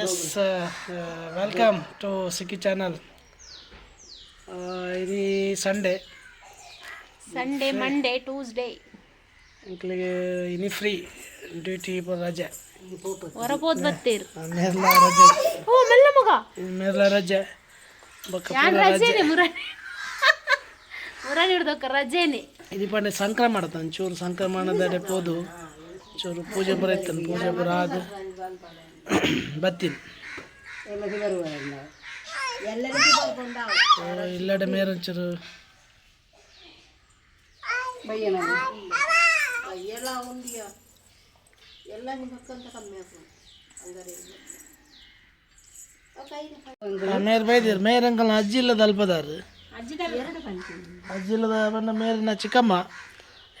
Yes welcome to Sikki channel ఇది Sunday Sunday Monday Tuesday ఇంకలిಗೆ ಇನಿ ಫ್ರೀ ಡ್ಯೂಟಿ ರಜೆ ಹೊರಗೋದ್ ಬರ್ತೀರಿ ಮೇರ್ಲ ರಜೆ ಓ ಮೆಲ್ಲ ಮಗ ಮೇರ್ಲ ರಜೆ ಯಾನ್ ರಜೆನೆ ಮುರಾಣಿ ಮುರಾಣಿ ಹಿಡ್ದೋಕ ರಜೆನೆ ಇದು ಪಂಡೆ ಸಂಕ್ರಮಣ ಮಾಡ್ತಾನೆ ಚೂರು ಸಂಕ್ರಮಣದಲ್ಲಿ ಪೋದು ಚೂರು ಪೂಜೆ ಬರೈತನ್ ಪೂಜೆ ಬರ ಆದ ಬತ್ತೀನಿ ಇಲ್ಲಡೆ ಮೇರಂಚರು ಮೇರ್ ಬೈದಿರ್ ಮೇರ್ ಅಂಕಲ್ ಅಜ್ಜಿ ಇಲ್ಲದ ಅಲ್ಪದಾರು ಅಜ್ಜಿ ಇಲ್ಲದ ಬಣ್ಣ ಮೇರಿನ ಚಿಕ್ಕಮ್ಮ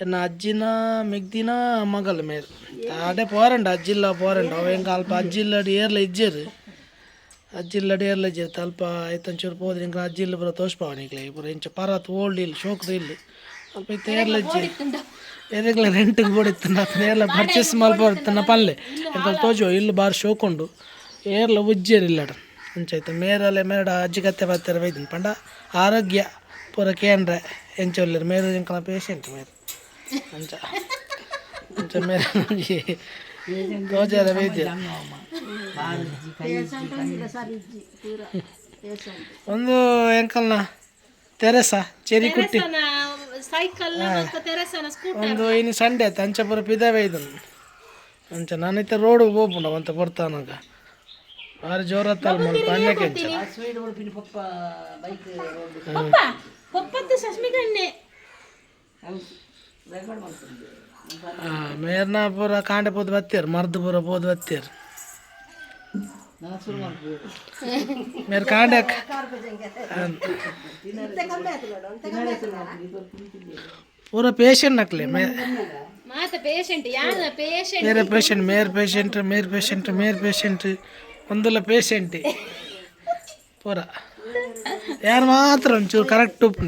ಎನ್ನ ಅಜ್ಜಿನ ಮಿಗ್ದಿನ ಮಗಲ್ ಮೇರ್ ಆಡೆ ಪೋರಂಡ ಅಜ್ಜಿಲ್ಲ ಪೋರಂಡ ಅವ ಹೆಂಗ ಅಲ್ಪ ಅಜ್ಜಿಲ್ಲಡಿ ಏರ್ಲ ಇಜ್ಜೇರು ಅಜ್ಜಿಲ್ಲಡಿ ಏರ್ಲ ಇಜ್ಜೇರು ತಲ್ಪ ಐತಂಚೂರು ಹೋದ್ರೆ ಹಿಂಗೆ ಅಜ್ಜಿಲ್ಲ ಬರೋ ತೋಷ್ಪಾವನಿಗ್ಲೆ ಇಬ್ಬರು ಇಂಚ ಪರತ್ ಓಲ್ಡ್ ಇಲ್ಲ ಶೋಕದ ಇಲ್ಲ ಅಲ್ಪ ಇತ್ತು ಏರ್ಲ ಇಜ್ಜೆ ಏರಿಗ್ಲ ರೆಂಟಿಗೆ ಬೋಡಿತ್ತು ನಾನು ಏರ್ಲ ಪರ್ಚೇಸ್ ಮಲ್ಪಡ್ತಾನ ಪಲ್ಲೆ ಎಂಕಲ್ ತೋಜೋ ಇಲ್ಲಿ ಬಾರ್ ಶೋಕೊಂಡು ಏರ್ಲ ಉಜ್ಜೇರಿಲ್ಲಡ ಅಂಚಾಯ್ತು ಮೇರಲೆ ಅಜ್ಜಿ ಕತ್ತೆ ಬರ್ತಾರೆ ಬೈದಿನ ಪಂಡ ಆರೋಗ್ಯ ಪೂರ ಕೇಂದ್ರ ಎಂಚೊಲ್ಲರು ಮೇರು ಎಂಕಲ ಪೇಷಂಟ್ ಮೇರು ಅಂಚ ಅಂಚ ಮೇರೆ ನಮ್ಗೆ ಗೋಜಾರ ವೈದ್ಯ ಒಂದು ಎಂಕಲ್ನ ತೆರೆಸ ಚೆರಿ ಕುಟ್ಟಿ ಸೈಕಲ್ ತೆರಸನ ಸ್ಕೂಟರ್ ಒಂದು ಇನ್ನು ಸಂಡೆ ಆಯ್ತು ಅಂಚ ಪೂರ ಪಿದವೇ ಇದನ್ನು ಅಂಚ ನಾನೈತೆ ರೋಡ್ ಹೋಗ್ಬಿಡ ಅಂತ ಬರ್ತಾನಾಗ ಭಾರಿ ಜೋರತ್ತಲ್ಲ ಮಲ್ ಪಣ್ಣಕ್ಕೆ ಅಂಚ ಪಪ್ಪ ಪಪ್ಪದ್ದು ಸಸ್ಮಿಗಣ್ಣೆ ಹಾಂ ಮೇರ್ನ ಪೂರ ಕಾಂಡೆ ಪೋದು ಬತ್ತೀರ್ ಮರ್ದು ಪೂರ ಪೋದು ಬತ್ತೀರ್ ಮೇರ್ ಕಾಂಡೆ ಪೂರ ಪೇಷಂಟ್ ನಕ್ಲೆ ಮೇ ಮಾತ ಪೇಷಂಟ್ ಯಾನ ಪೇಷಂಟ್ ಬೇರೆ ಪೇಷಂಟ್ ಮೇರ್ ಪೇಷಂಟ್ ಮೇರ್ ಪೇಷಂಟ್ ಮೇರ್ ಪೇಷಂಟ್ ಒಂದಲ್ಲ ಪೇಷಂಟ್ ಪೂರ ಯಾರು ಮಾತ್ರ ಒಂಚೂರು ಕರೆಕ್ಟ್ ಉಪ್ಪು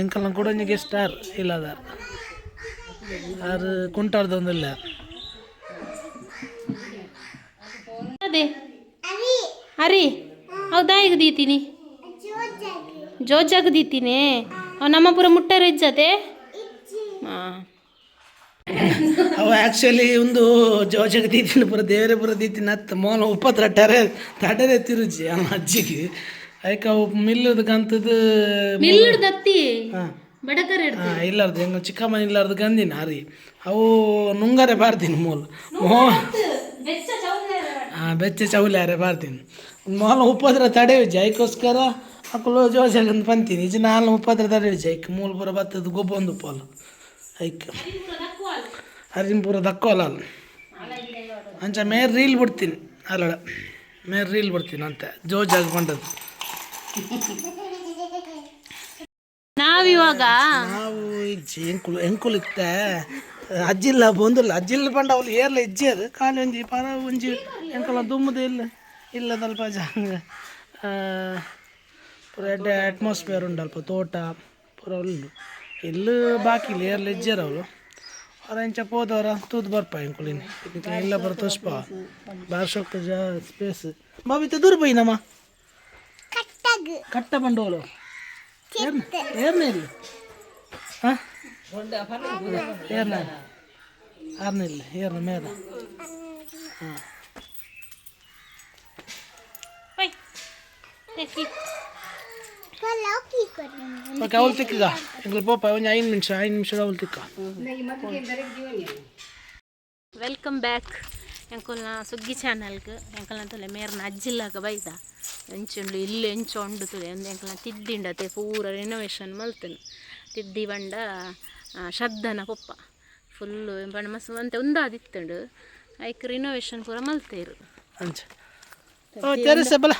ಎಂಕಲ್ಲ ಕೂಡ ನಿಮಗೆ ಸ್ಟಾರ್ ಇಲ್ಲದ ಆರು? ಕುಂಟಾರ್ದೊಂದಿಲ್ಲ ಅದೇ. ಅರಿ ಹೌದಾ ಈಗ ದೀತೀನಿ. ಜೋಜಾಗ ದೀತೀನಿ. ಅವ್ ನಮ್ಮ ಪುರ ಮುಟ್ಟಾರ ಇಜ್ಜತೆ. ಹಾಂ ಅವ ಆ್ಯಕ್ಚುಲಿ ಒಂದು ಜೋಜಗ ದೀತಿನ ಪುರ ದೇವರೇ ಪುರ ದೀತಿನ ನತ್ ಮೋಲ ಉಪ್ಪತ್ರ ಟರೆ ತಡರೆ ತಿರುಜಿ ಅಮ್ಮ ಅಜ್ಜಿಗೆ. ಅದಕ್ಕೆ ಅವು ಮಿಲ್ಲದ ಕಂತದ್ದು ಮಿಲ್ಲುಡ್ ದತ್ತಿ. ಹಾಂ. ಬಡಕರ ಹಾಂ ಇಲ್ಲಾರ್ದು ಹೆಂಗ ಚಿಕ್ಕಮ್ಮ ಇಲ್ಲಾರ್ದು ಗಂದಿನ ಹರಿ. ಅವು ನುಂಗಾರೆ ಬಾರ್ತೀನಿ ಮೂಲ. ಮೋ ಹಾಂ ಬೆಚ್ಚ ಚೌಲ್ಯಾರೆ ಬಾರ್ತೀನಿ ಮೊಲ ಉಪ್ಪದ್ರ ತಡೆ ಜೈಕೋಸ್ಕರ ಅಕ್ಕಲು ಜೋಜಗಂತ ಬಂತೀನಿ ಇಜ ನಾನು ಉಪ್ಪದ್ರ ತಡೆ ಜೈಕ್ ಮೂಲ ಪುರ ಬತ್ತದ ಗೊಬ್ಬ ಒಂದು ಉಪ್ಪಲ್ಲ ಐಕ್. ಹರಿನ ಪೂರ ದಕ್ಕೋಲ್ಲ ಅಲ್ಲ ಅಂಚ ಮೇರ್ ರೀಲ್ ಬಿಡ್ತೀನಿ ಅಲ್ಲ ಮೇರ್ ರೀಲ್ ಬಿಡ್ತೀನಿ ಅಂತ ಜೋಜಾಗ ಬಂದದ್ದು. ನಾವಿವಾಗ ನಾವು ಇಜ್ಜಿ ಎಂಕುಲು ಇತ್ತೆ. ಅಜ್ಜಿಲ್ಲ, ಬಂದಿಲ್ಲ. ಅಜ್ಜಿಲ್ಲ ಬಂಡ ಅವ್ಲು ಏರ್ಲ ಇಜ್ಜೇರು ಖಾಲಿ ಒಂಜಿ ಪರ, ಒಂಜಿ ಎಂಕಲ ದುಮ್ಮದು ಇಲ್ಲ. ಇಲ್ಲ ಸ್ವಲ್ಪ ಜಂಗ ಪೂರ ಅಟ್ಮಾಸ್ಫಿಯರ್ ಉಂಡಲ್ಪ, ತೋಟ, ಪೂರ ಉಂಡು ಇಲ್ಲು ಬಾಕಿ ಇಲ್ಲ, ಏರ್ಲ ಹೆಜ್ಜೆ ಅವಳು. ಅವ್ರ ಇಂಚ ಹೋದವ್ರ ತೂದು ಬರ್ಪ ಎಂಕುಲಿನಿ ಇಲ್ಲ ಬರ ತೋಸ್ಪ ಜಾ ಸ್ಪೇಸ್ ಬಾಬಿತ, ದೂರ ಬೈ ನಮ್ಮ ಕಟ್ಟ ಬಂಡೋಳು ಏರ್ನೇ ಇಲ್ಲ ಹಾಂ ಏರ್ನ ಆರ್ನ ಇಲ್ಲ ಏರ್ನ ಮೇಲ ಹಾಂ ಹೋಯ್ ತೆಕ್ಕಿ. ಓಕೆ ಅವಳು ತಿಕ್ಕಗ ಎಂಗ್ಳು ಪೋಪ ಒಂದು ಐದು ಎಂಕಲ್ನ ಸುಗ್ಗಿ ಚಾನಲ್ಗೆ ಎಂಕಲ್ನ ತುಲೆ ಮೇರ್ನ ಅಜ್ಜಿಲ್ಲಾಗ ಬೈದ ಎಂಚುಂಡು ಇಲ್ಲಿ ಎಂಚು ಉಂಡು ತುಲೆ ಒಂದು ಎಂಕಲ್ನ ತಿದ್ದಿಂಡತೆ ಪೂರ ರಿನೋವೇಷನ್ ಮಲ್ತನು ತಿದ್ದಿ ಬಂಡ ಆ, ಶ್ರದ್ಧನ ಪೊಪ್ಪ ಫುಲ್ಲು ಬಣ್ಣ ಮಸ್ ಅಂತ ಉಂದಾದಿತ್ತುಂಡು ಐಕ್ ರಿನೋವೇಷನ್ ಪೂರ ಮಲ್ತೇರು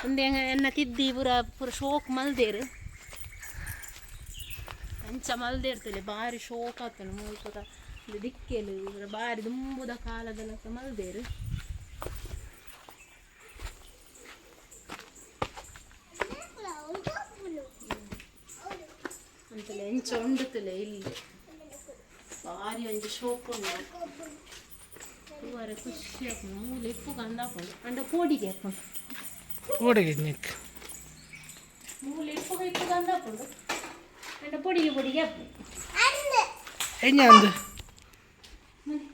ಒಂದು ಎನ್ನ ತಿದ್ದಿ ಪೂರ ಪೂರ ಶೋಕ್ ಮಲ್ದೇರು ಅಂಚ ಮಲ್ದೇರ್ತಲೆ ಭಾರಿ ಶೋಕ್ ಆಗ್ತಾನೆ ಮೂರು ಪೂರ ಇದು ದಿಕ್ಕೆಲು ಪೂರ ಭಾರಿ ದುಂಬುದ ಕಾಲದಲ್ಲ ಮಲ್ದೇರು ಅಂತಲೇ ಎಂಚ ಎಂಚ ಉಂಡುತ್ತಲೆ ಇಲ್ಲಿ. ಭಾರಿ ಒಂಜಿ ಶೋಕ್ ಉಂಡು ತೂವರೆ ಖುಷಿ ಆಪುಂಡು ಮೂಲೆ ಇಪ್ಪು ಕಂದಾಪುಂಡು ಅಂಡ ಪೋಡಿಗೆ ಆಪುಂಡು ಓಡಿಗೆ ನಿಕ್. ಮೂಲೆ ಇಪ್ಪು ಇಪ್ಪು ಕಂದಾಪುಂಡು ಅಂಡ ಪೊಡಿಗೆ ಪೊಡಿಗೆ ಆಪುಂಡು ಹೆಂಗೆ ಅಂದು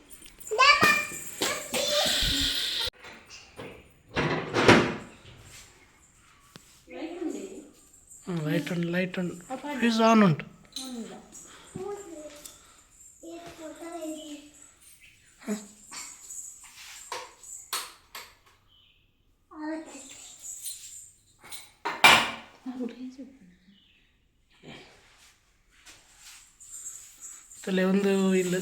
ಲೈಟ್ ಉಂಟು ಲೈಟ್ ಉಂಟು ಫ್ಯೂಸ್ ಆನ್ ಉಂಟು ತಲೆ ಒಂದು ಇಲ್ಲ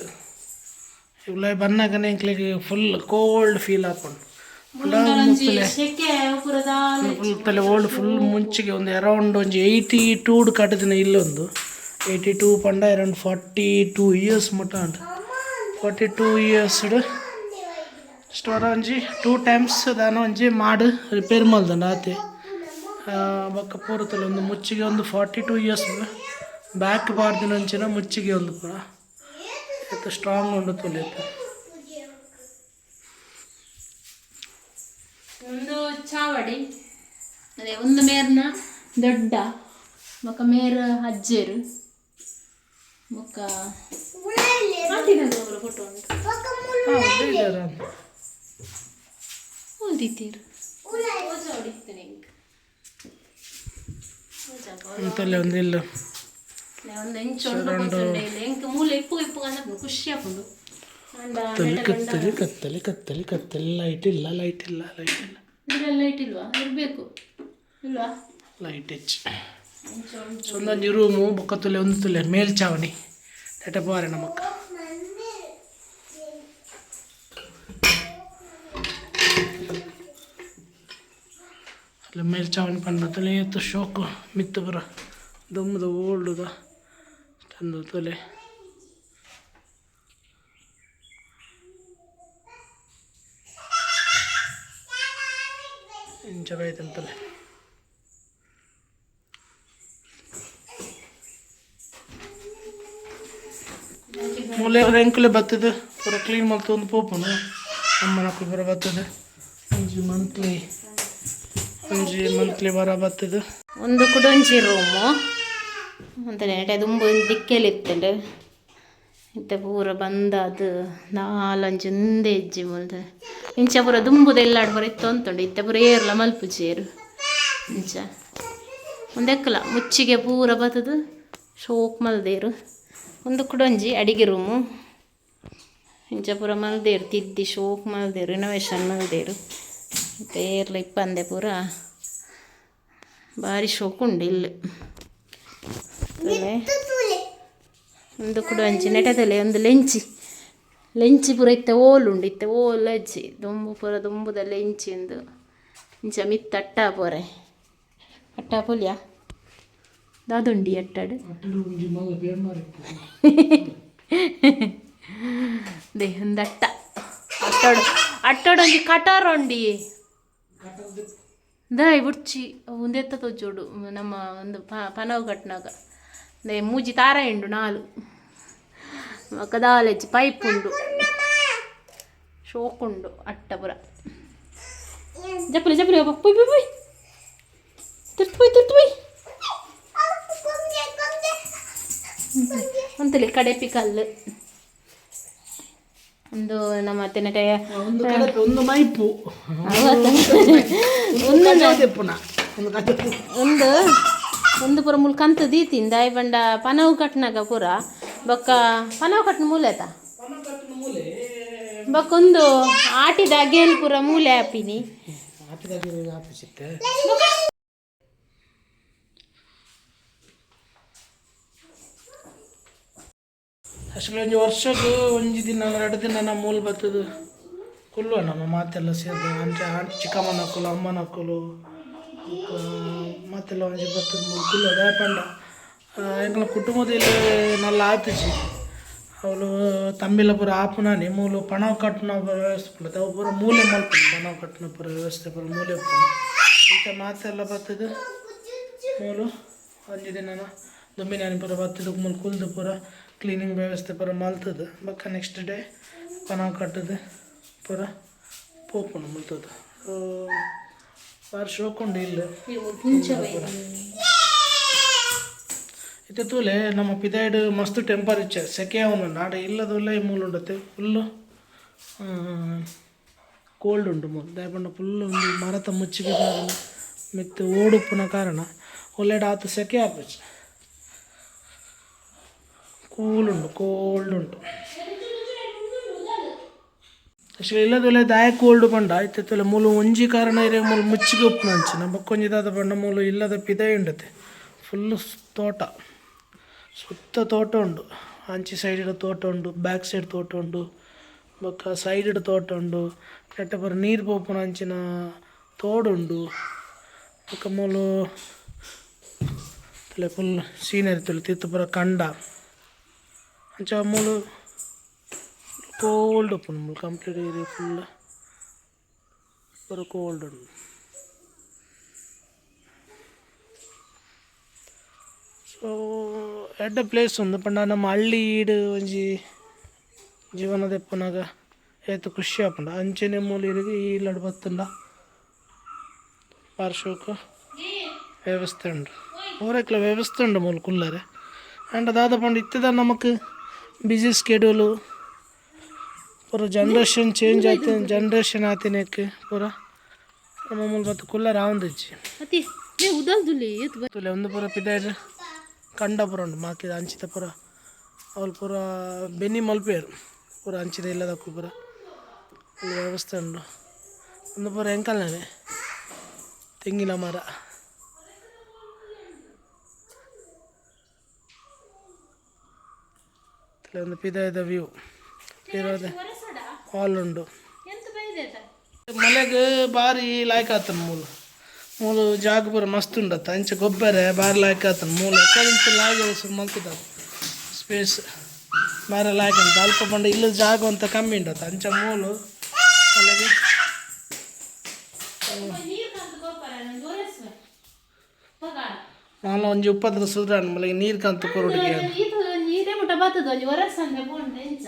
ಇವ್ಲ ಬನ್ನಾಗನೆ ಇಂಕ್ಲಿಗೆ ಫುಲ್ ಕೋಲ್ಡ್ ಫೀಲ್ ಫುಲ್ ತಲೆ ಓಲ್ಡ್ ಫುಲ್ ಮುಂಚಿಗೆ ಒಂದು ಅರೌಂಡ್ ಒಂದು ಏಯ್ಟಿ ಟೂಡ್ ಕಟ್ಟಿದ್ದೀನಿ ಇಲ್ಲೊಂದು. ಏಯ್ಟಿ ಟೂ ಪಂಡ ಅರೌಂಡ್ ಫಾರ್ಟಿ ಟೂ ಇಯರ್ಸ್ ಮಟ್ಟ ಉಂಟು. ಫಾರ್ಟಿ ಟೂ ಇಯರ್ಸ್ ಸ್ಟೋರ ಒಂಜಿ ಟೂ ಟೈಮ್ಸ್ ದಾನ ಒಂಜಿ ಮಾಡು ರಿಪೇರ್ ಮಲ್ದಂಡ ಆತೆ. ಬಕ್ಕ ಬೊಕ್ಕ ಪೂರತಲೆ ಒಂದು ಮುಚ್ಚಿಗೆ ಒಂದು ಫಾರ್ಟಿ ಟೂ ಇಯರ್ಸ್ ಬ್ಯಾಕ್ ಬಾರ್ದಿನ ಒಂಚಿನ ಮುಚ್ಚಿಗೆ ಒಂದು ಪೂರ. ಎತ್ತು ಸ್ಟ್ರಾಂಗ್ ಉಂಡು ತೊಲೆತ್ತು ಒಂದು ಚಾವಡಿ ಅದೇ ಒಂದು ಮೇರ್ನ ದೊಡ್ಡ ಮಕ್ಕ ಮೇರ್ ಅಜ್ಜೇರು ಮಕ್ಕ ಮಾತಿನವರು ಫೋಟೋ ಅಂತಲೇ ಒಂದು ಇಲ್ಲ ಎಂಕ್ ಮೂಲೆ ಇಪ್ಪು ಇಪ್ಪು ಕಂದ ಖುಷಿ ಅಂಡ ಕತ್ತಲಿ ಕತ್ತಲಿ ಕತ್ತಲಿ ಕತ್ತಲಿ ಕತ್ತಲಿ ಲೈಟ್ ಇಲ್ಲ ಲೈಟ್ ಇಲ್ಲ ಲೈಟ್ ಇಲ್ಲ. ಇದ್ರಲ್ಲಿ ಲೈಟ್ ಇಲ್ವಾ? ಇರಬೇಕು. ಇಲ್ವಾ? ಲೈಟ್ ಹೆಚ್ಚು. ಒಂದೊಂದು ರೂಮು ಬೊಕ್ಕ ತುಲೆ ಒಂದು ತುಲೆ ಮೇಲ್ಚಾವಣಿ ಎಟ ಬಾರೆ ನಮಕ್ಕ ಅಲ್ಲ ಮೇಲ್ಚಾವಣಿ ಪಂಡ ತುಲೆ ಎತ್ತು ಶೋಕು ಮಿತ್ತು ಬರ. ದಮ್ಮದ ಓಲ್ಡುದ. ತಂದು ತುಲೆ. ಇಂಚ ಬೈತಂತಲೆ ಮೂಲೆ ರೆಂಕುಲೆ ಬರ್ತದೆ ಪೂರ ಕ್ಲೀನ್ ಮಾಡ್ತು ಒಂದು ಪೋಪುನು. ಅಮ್ಮನ ಪೂರ ಬರ್ತದೆ ಒಂಜಿ ಮಂತ್ಲಿ ಒಂಜಿ ಮಂತ್ಲಿ ಬರ ಬರ್ತದೆ ಒಂದು ಕುಡೊಂಜಿ ರೂಮು ಅಂತಾನೆ ನೆಟೆ ದುಂಬು ದಿಕ್ಕೆಲಿ ಇತ್ತಂಡು. ಇತ್ತೆ ಪೂರ ಬಂದದು ನಾಲಂಜಿ ಒಂದೇ ಹೆಜ್ಜೆ ಮುಲ್ದ ಇಂಚ ಪೂರ ದುಂಬುದ ಎಲ್ಲಾಡ್ ಪೂರ ಇತ್ತು ಅಂತುಂಡು. ಇತ್ತೆ ಪೂರ ಏರ್ಲ ಮಲ್ಪುಜೇರು ಇಂಚ. ಒಂದೆಕ್ಕಲ ಮುಚ್ಚಿಗೆ ಪೂರ ಬತ್ತದು ಶೋಕ್ ಮಲ್ದೇರು. ಒಂದು ಕುಡೊಂಜಿ ಅಡಿಗೆ ರೂಮು. ಇಂಚ ಪೂರ ಮಲ್ದೇರು. ತಿದ್ದಿ ಶೋಕ್ ಮಲ್ದೇರು. ರಿನೋವೇಷನ್ ಮಲ್ದೇರು. ಮತ್ತೆ ಏರ್ಲ ಇಪ್ಪಂದೆ ಪೂರ ಭಾರಿ ಶೋಕ್ ಉಂಡು ಇಲ್ಲಿ. ತಲೆ. ಒಂದು ಕೂಡ ಅಂಚಿ ನೆಟದಲೆ ಒಂದು ಲೆಂಚಿ. ಲೆಂಚಿ ಪೂರ ಇತ್ತೆ ಓಲ್ ಉಂಡು ಇತ್ತೆ ಓಲ್ ಅಜ್ಜಿ ದೊಂಬು ಪೂರ ದೊಂಬುದ ಲೆಂಚಿ ಒಂದು. ಇಂಚ ಮಿತ್ತ ಅಟ್ಟ ಪೋರೆ. ಅಟ್ಟ ಪೋಲಿಯ? ದಾದುಂಡಿ ಅಟ್ಟಾಡು ದೇ ಒಂದು ಅಟ್ಟ. ಅಟ್ಟಾಡು ಅಟ್ಟಾಡು ಒಂಜಿ ಕಟಾರ್ ಉಂಡಿ. ದಾಯ್ ಬುಡ್ಚಿ ಒಂದೆತ್ತ ತೋಜೋಡು ನಮ್ಮ ಒಂದು ಪನವ್ ಕಟ್ನಾಗ. ದೇ ಮೂಜಿ ತಾರ ಎಂಡು ನಾಲು ಕದಾಲೆಜ್ಜಿ ಪೈಪ್ ಉಂಡು ಶೋಕ್ ಉಂಡು ಅಟ್ಟ ಪುರ ಜಪ್ಪಲಿ ಜಪ್ಪಲಿ ಒಬ್ಬ ಪುಯ್ ಪುಯ್ ಪುಯ್ ತಿರ್ತು ಪುಯ್ ತಿರ್ತು ಪುಯ್ ಅಂತಲಿ ಕಡೆಪಿ ಕಲ್ಲು ಒಂದು ನಮ್ಮ ಅತ್ತೆ ನೆಟೆಯ ಒಂದು ಕಡೆ ಒಂದು ಮೈಪು ಒಂದು ಪುನಃ ಒಂದು ಒಂದು ಪುರ ಮೂಲ ಕಂತು ದೀತಿನ್, ದಾಯ್ ಬಂಡ ಪನವು ಕಟ್ನಾಗ ಪುರ. ಬೊಕ್ಕ ಪನವು ಕಟ್ನ ಮೂಲೆತ ಒಂದು ಆಟಿದ ಅಗೇಲ್ ಪುರ ಮೂಲೆ ಆಪಿನಿ. ಅಷ್ಟೊಂದು ವರ್ಷದ್ದು ಒಂಜಿ ದಿನ ಎರಡು ದಿನ ನಮ್ಮ ಮೂಲ ಬರ್ತದೆ ಕುಲ್ಲು ನಮ್ಮ ಮಾತೆಲ್ಲ ಸೇರಿದ ಅಂಚೆ ಆಂಟಿ ಚಿಕ್ಕಮ್ಮನ ಹಾಕಲು ಅಮ್ಮನ ಹಾಕಲು ಮಾತೆಲ್ಲ ಒಂಜಿ ಬರ್ತದೆ ಮೂಲ ಕುಲ್ವ ದಯಪಂಡ ಕುಟುಂಬದ ಕುಟುಂಬದಲ್ಲಿ ನಲ್ಲ ಆತಿಜಿ. ಅವಳು ತಂಬಿಲ ಪುರ ಆಪುನಾನಿ, ಮೂಲು ಪಣವ ಕಟ್ಟನ ವ್ಯವಸ್ಥೆ ಅವು ಪೂರ ಮೂಲೆ ಮಲ್ಪನೆ ಪಣವ ಕಟ್ಟನ ಪುರ ವ್ಯವಸ್ಥೆ ಪುರ ಮೂಲೆ ಇಂಥ ಮಾತೆಲ್ಲ ಬರ್ತದೆ ಮೂಲು ಒಂಜಿ ದಿನ ದುಂಬಿನಾನಿ ಪೂರ ಬರ್ತದೆ ಮೂಲು ಕುಲ್ದು ಪೂರ ಕ್ಲೀನಿಂಗ್ ವ್ಯವಸ್ಥೆ ಪೂರ ಮಲ್ತದೆ ಬಕ್ಕ ನೆಕ್ಸ್ಟ್ ಡೇ ಪಣ ಕಟ್ಟದೆ, ಪೂರ ಪೋಪುಂಡು ಮುಲ್ತದ ಸೊ ಬಾರಿ ಶೋಕುಂಡು ಇಲ್ಲ. ಇತ್ತೆ ತೂಲೆ ನಮ್ಮ ಪಿದಾಯ್ಡ್ ಮಸ್ತ್ ಟೆಂಪರೇಚರ್ ಸೆಕೆ ಅವನು ನಾಡ ಇಲ್ಲದಲ್ಲ ಈ ಮೂಲ ಉಂಡತೆ ಫುಲ್ಲು ಕೋಲ್ಡ್ ಉಂಟು ಮೂಲ. ದಾಯಪಂಡ ಫುಲ್ ಒಂದು ಮರತ ಮುಚ್ಚಿಗೆ ಕಾರಣ ಮಿತ್ತು ಓಡುಪ್ಪುನ ಕಾರಣ ಒಳ್ಳೆಡ ಆತು ಸೆಕೆ ಆಪಚ್ಚ ಕೂಲ್ ಉಂಡು ಕೋಲ್ಡ್ ಉಂಟು. ಅಷ್ಟು ಇಲ್ಲದಲ್ಲ ದಾಯ ಕೋಲ್ಡ್ ಪಂಡ ಆಯ್ತಲ್ಲ ಮೂಲ ಒಂಜಿ ಕಾರಣ ಇರೇ, ಮೂಲ ಮುಚ್ಚಿಗೆ ಉಪ್ಪು ನಮ್ಮ ಕೊಂಜಿದಾದ ಪಂಡ, ಮೂಲ ಇಲ್ಲದ ಪಿದಾಯ ಉಂಡತೆ. ಫುಲ್ಲು ತೋಟ. ಸುತ್ತ ತೋಟ ಉಂಡು. ಅಂಚಿ ಸೈಡ್ ತೋಟ ಉಂಡು ಬ್ಯಾಕ್ ಸೈಡ್ ತೋಟ ಉಂಡು, ಬೊಕ್ಕ ಸೈಡ್ ತೋಟ ಉಂಡು. ನೆಟ್ಟ ಪರ ನೀರು ಪೋಪುನ ಅಂಚಿನ ತೋಡುಂಡು ಬೊಕ್ಕ ಮೂಲ ತಲೆ ಫುಲ್ ಸೀನರಿ ತುಳಿ ತಿತ್ತು ಪುರ ಕಂಡ. ಅಂಚ ಮೂಲು ಉಪ್ಪುಂಡು ಮುಲ್ ಕಂಪ್ಲೀಟ್ ಏರಿಯಾ ಫುಲ್ ಪೂರ ಕೋಲ್ಡ್ ಉಂಡು ಸೊ ಎಡ್ಡ ಪ್ಲೇಸ್ ಉಂದು ಪಂಡ ನಮ್ಮ ಹಳ್ಳಿ ಈಡು ಒಂಜಿ ಜೀವನದ ಎಪ್ಪನಾಗ ಏತು ಖುಷಿ ಆಪಂಡ ಅಂಚನೆ ಮೂಲಿರಿಗೆ ಈ ಲಡ್ ಬತ್ತಂಡ ವ್ಯವಸ್ಥೆ ಉಂಡು ಊರಕ್ಲ ವ್ಯವಸ್ಥೆ ಉಂಡು ಮೂಲ ಕುಲ್ಲರೆ ಆ್ಯಂಡ್ ದಾದ ಪಂಡ ಇತ್ತದ ನಮಕ್ ಬಿಸಿ ಸ್ಕೆಡ್ಯೂಲು ಪೂರ ಜನ್ರೇಷನ್ ಚೇಂಜ್ ಆಯ್ತು ಜನ್ರೇಷನ್ ಆತಿನಕ್ಕೆ ಪೂರ. ನಮ್ಮ ಮೂಲ ಮತ್ತು ಕುಲ್ಲ ಎತ್ತು ತುಲೆ ಒಂದು ಪೂರ ಪಿದಾಯ್ಡ್ ಕಂಡ ಪೂರ ಉಂಡು ಮಾಕಿದ ಅಂಚಿದ ಪೂರ. ಅವ್ರು ಪೂರ ಬೆನ್ನಿ ಮಲ್ಪೇರು. ಪೂರ ಅಂಚಿದ ಇಲ್ಲದಕ್ಕೂ ಪೂರ. ಅಲ್ಲಿ ವ್ಯವಸ್ಥೆ ಉಂಡು ಒಂದು ಪೂರ ಎಂಕಲ್ನೇ ತೆಂಗಿನ ಮರ. ಒಂದು ಪಿದಾಯದ ವ್ಯೂ ಇರೋದೆ. ಹಾಲ್ ಉಂಡು ಎಂತ ಬಾರಿ ಭಾರಿ ಲಾಯ್ಕ್ ಆತನ ಮೂಲ. ಮೂಲು ಜಾಗ ಬರ ಮಸ್ತ್ ಉಂಡತ್ತ. ಅಂಚೆ ಗೊಬ್ಬರ ಭಾರಿ ಲಾಯ್ಕ್ ಆತನ ಮೂಲ ಎಕ್ಕದಿಂಚ ಲಾಗ ಮಲ್ತದ ಸ್ಪೇಸ್ ಭಾರಿ ಲಾಯ್ಕ್ ಅಂತ ಅಲ್ಪ ಬಂಡ ಇಲ್ಲ ಜಾಗ ಅಂತ ಕಮ್ಮಿ ಉಂಡತ್ತ. ಅಂಚ ಮೂಲು ಮಳೆಗೆ ನಾನು ಒಂಜಿ ಉಪ್ಪದ್ರ ಸುಧಾರಣ ಮಳೆಗೆ ನೀರು ಕಂತು ಕೊರಡಿಗೆ ನೀರೇ ಮುಟ್ಟ ಬರ್ತದ ಒಂಜಿ ಒರಸಂದೆ ಬೋಂಡ ಎಂಚ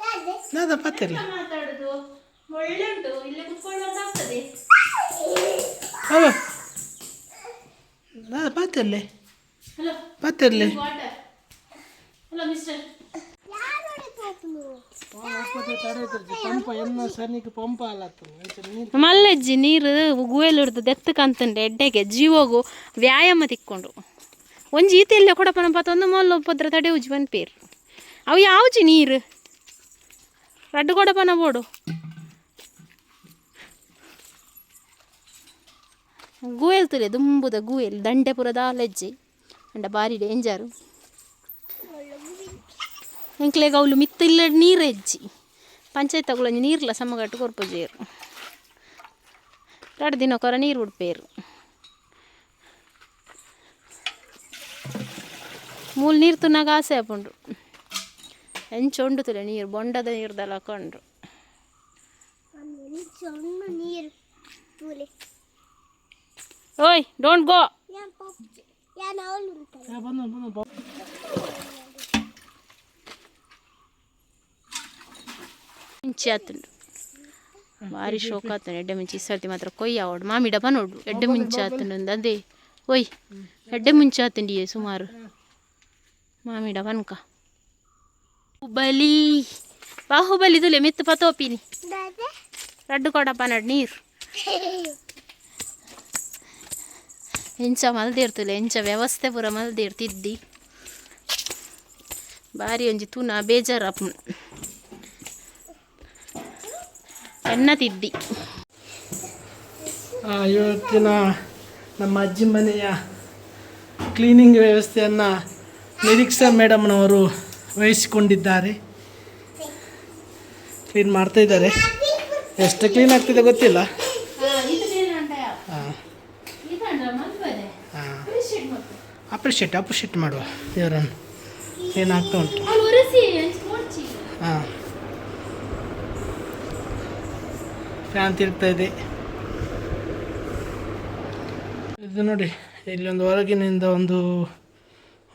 ನಾದ ಪತ್ತಿರಲಿ ಮಾತಾಡುದು ಒಳ್ಳೆ ಉಂಟು ಇಲ್ಲೇ ಕುತ್ಕೊಳ್ಳೋದಾಗ್ತದೆ ಅವ ನಾದ ಪತ್ತಿರಲಿ ಹಲೋ ಪತ್ತಿರಲಿ ವಾಟರ್ ಹಲೋ ಮಿಸ್ಟರ್ ಪಂಪ ಎನ್ನ ಸನಿಗೆ ಪಂಪ ಅಲ್ಲತ್ತ ಪತ್ತಿರಲಿ ಮಲ್ಲಜ್ಜಿ ನೀರು ಗುವೆಲ್ ಹಿಡ್ದು ದೆತ್ತಕಂತಂಡೆ ಎಡ್ಡೆಗೆ ಜೀವೋಗು ವ್ಯಾಯಾಮ ತಿಕ್ಕೊಂಡು. ಒಂಜಿ ಈತೆಲ್ಲ ಕೊಡಪನ ಪಾತ ಒಂದು ಮೊಲ್ಲ ಉಪದ್ರ ತಡೆ ಉಜ್ಜಿ ಬಂದು ಪೇರು. ಅವು ಯಾವ್ಜಿ ನೀರು? ರಡ್ಡು ಕೊಡಪನ ಬೋಡು ಗುವೆಲ್ ತುಲೆ ದುಂಬುದ ಗುವೆಲ್ ದಂಡೆ ಪುರದ ಲೆಜ್ಜಿ ಅಂಡ ಬಾರಿ ಡೇಂಜರು ಎಂಕ್ಲೆಗ ಅವಳು ಮಿತ್ತ ಇಲ್ಲ ನೀರು ಹೆಜ್ಜಿ ಪಂಚಾಯತ್ ತಗೊಳ್ಳೊಂಜಿ ನೀರ್ಲ ಸಮ್ಮಗಟ್ಟು ಕೊರ್ಪಜೇರು ಎರಡು ದಿನಕ್ಕೊರ ನೀರು ಉಡ್ಪೇರು ಮೂಲ್ ನೀರು ತುನ್ನಾಗ ಆಸೆ ಆಪುಂಡು ಎಂಚೊಂಡು ತುಲೆ ನೀರು, ಬೊಂಡದ ನೀರ್ದಲ್ಲ ಹಾಕೊಂಡ್ರು ಓಯ್ ಡೋಂಟ್ ಗೋ ಮಿಂಚಿ ಆತುಂಡು ಭಾರಿ ಶೋಕ ಆತನು ಎಡ್ಡೆ ಮಿಂಚಿ ಸರ್ತಿ ಮಾತ್ರ ಕೊಯ್ಯ ಅವಡು ಮಾಮಿಡ ನೋಡು ಎಡ್ಡೆ ಮಿಂಚಿ ಆತನು ಅದೇ ಒಯ್ ಎಡ್ಡೆ ಮುಂಚೆ ಆತಂಡಿಯೇ ಸುಮಾರು. ಮಾಮಿಡ ಪನ್ಕ ಬಾಹುಬಲಿ. ಬಾಹುಬಲಿ ತುಲೆ ಮಿತ್ತು ಪತೋಪಿನಿ ದಾದೆ. ರಡ್ಡು ಕೊಡ ನಡ್ ನೀರು. ಎಂಚ ಮಲ್ದಿರ್ತಲೆ ಎಂಚ ವ್ಯವಸ್ಥೆ ಪೂರ ಮಲ್ದಿರ್ತಿದ್ದಿ. ಬಾರಿ ಒಂಜಿ ತೂನ ಬೇಜಾರಪ್ಪ ಎನ್ನ ತಿದ್ದಿ ಆ, ಇವತ್ತಿನ ನಮ್ಮ ಅಜ್ಜಿ ಮನೆಯ ಕ್ಲೀನಿಂಗ್ ವ್ಯವಸ್ಥೆಯನ್ನು ನಿರೀಕ್ಷಾ ಮೇಡಮ್ನವರು ವಹಿಸಿಕೊಂಡಿದ್ದಾರೆ. ಕ್ಲೀನ್ ಮಾಡ್ತಾ ಇದ್ದಾರೆ. ಎಷ್ಟು ಕ್ಲೀನ್ ಆಗ್ತಿದೆ ಗೊತ್ತಿಲ್ಲ? ಹಾಂ ಹಾಂ. ಅಪ್ರಿಷಿಯೇಟ್ ಅಪ್ರಿಷಿಯೇಟ್ ಮಾಡುವ. ಇವರನ್ನು ಏನಾಗ್ತಾ ಉಂಟು? ಹಾಂ. ಫ್ಯಾನ್ ತಿರುಗ್ತಾ ಇದೆ. ಇದು ನೋಡಿ ಇಲ್ಲಿ ಒಂದು ಹೊರಗಿನಿಂದ ಒಂದು